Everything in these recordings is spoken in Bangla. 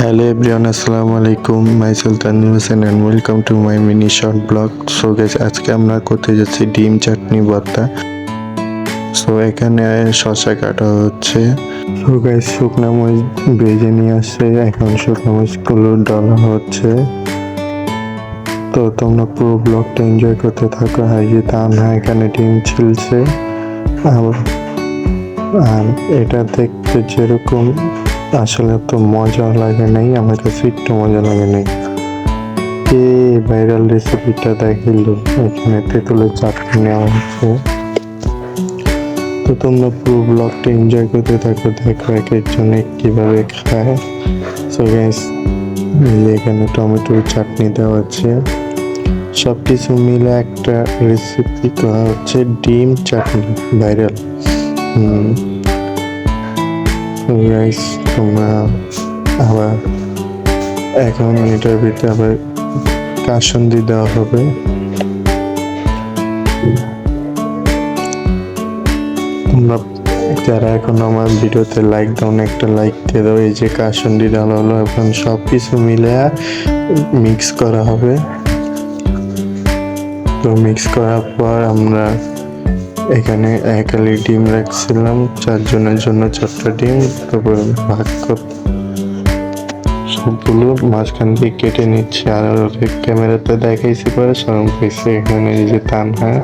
Hello everyone, আসসালামু আলাইকুম। My Sultan Hossain and welcome to my mini short blog so গেছে আজকে আমরা করতে যাচ্ছি ডিম চাটনি ভর্তা। সো এখানে শসা কাটা হচ্ছে। সো গাইস শুকনো মরিচ ভেজে নিয়ে আসছে। এখন শুকনো মরিচগুলো ডলা হচ্ছে। তো তোমরা পুরো ব্লগটা এনজয় করতে থাকো। তা না এখানে ডিম ছিলছে। আর এটা দেখতে যেরকম আসলে তো মজা লাগে নাই, আমার কাছে একটু মজা লাগে নাই। কে ভাইরাল রেসিপিটা দেখিল? এখানে তেঁতুলের চাটনি নেওয়া হচ্ছে। তো তোমরা পুরো ব্লগটা এনজয় করতে থাকো, দেখো এক একজনে কীভাবে খায়। সো গাইস এখানে টমেটোর চাটনি দেওয়া আছে সব কিছু মিলে একটা রেসিপি করা হচ্ছে ডিম চাটনি ভাইরাল হুম। গাইস তোমরা আবার এখন এটার ভিতরে আবার কাসন্দি দেওয়া হবে। তোমরা যারা এখন আমার ভিডিওতে লাইক দাও না একটা লাইক দিয়ে দাও, এই যে কাসন্দি ডালা হলো, এখন সব কিছু মিলে মিক্স করা হবে। তো মিক্স করার পর আমরা এখানে একালি ডিম রাখছিলাম চারজনের জন্য চারটা ডিম তারপর ভাগ সবগুলো মাঝখান দিয়ে কেটে নিচ্ছে। আর ওদের ক্যামেরাতে দেখাইছি পরে সরম পাইছে এখানে যে হয়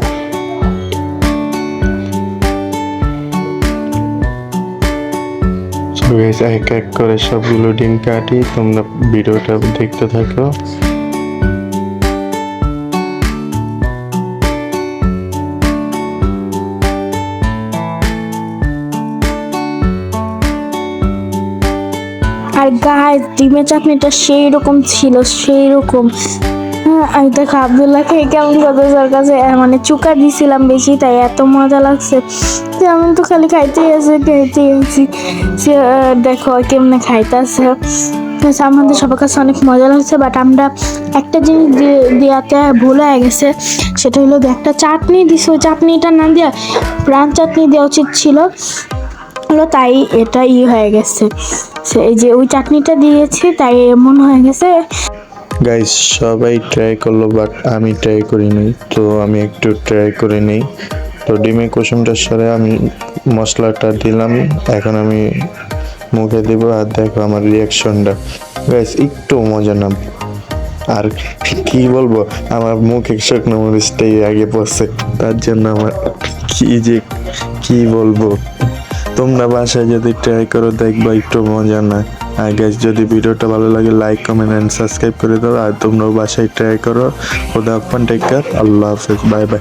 guys, এক এক করে সবগুলো ডিম কাটি তোমরা ভিডিওটা দেখতে থাকো। আর গায়ে ডিমের চাটনিটা সেই রকম ছিল সেই রকম হ্যাঁ আমি দেখো আবদুল্লাহ খেয়ে কেমন ওর কাছে মানে চুকা দিয়েছিলাম বেশি, তাই এত মজা লাগছে। যে আমি তো খালি খাইতেই আছি খাইতেই আছি। সে দেখো কেমনে খাইতেছে। আমাদের সবার কাছে অনেক মজা লাগছে বাট আমরা একটা জিনিস দেওয়াতে ভুল হয়ে গেছে, সেটা হলো একটা চাটনি দিছে, ওই চাটনিটা না দেওয়া প্রাণ চাটনি দেওয়া উচিত ছিল। তাই এটা ই হয়ে গেছে। সে এই যে ওই চাটনিটা দিয়েছি, তাই এমন হয়ে গেছে। গাইস সবাই ট্রাই করল বাট আমি ট্রাই করি নাই তো আমি একটু ট্রাই করে নেই। তো ডিমের কুসুমটা সরে আমি মশলাটা দিলাম। এখন আমি মুখে দিব আর দেখো আমার রিয়াকশনটা গাইস একটু মজা না আর কি বলব, আমার মুখে শুকনো মরিচটাই আগে পড়ছে। তার জন্য আমার কি যে, কি বলব? তোমরা বাসায় যদি ট্রাই করো, দেখবা একটু মজা না। আর গ্যাস যদি ভিডিওটা ভালো লাগে লাইক কমেন্ট অ্যান্ড সাবস্ক্রাইব করে দাও। আর তোমরাও বাসায় ট্রাই করো। খোদা আফান টেক কেয়ার আল্লাহ হাফেজ। Bye bye